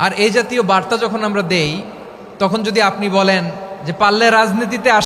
আর এই জাতীয় বার্তা যখন আমরা দেই তখন যদি আপনি বলেন যে পারলে রাজনীতিতে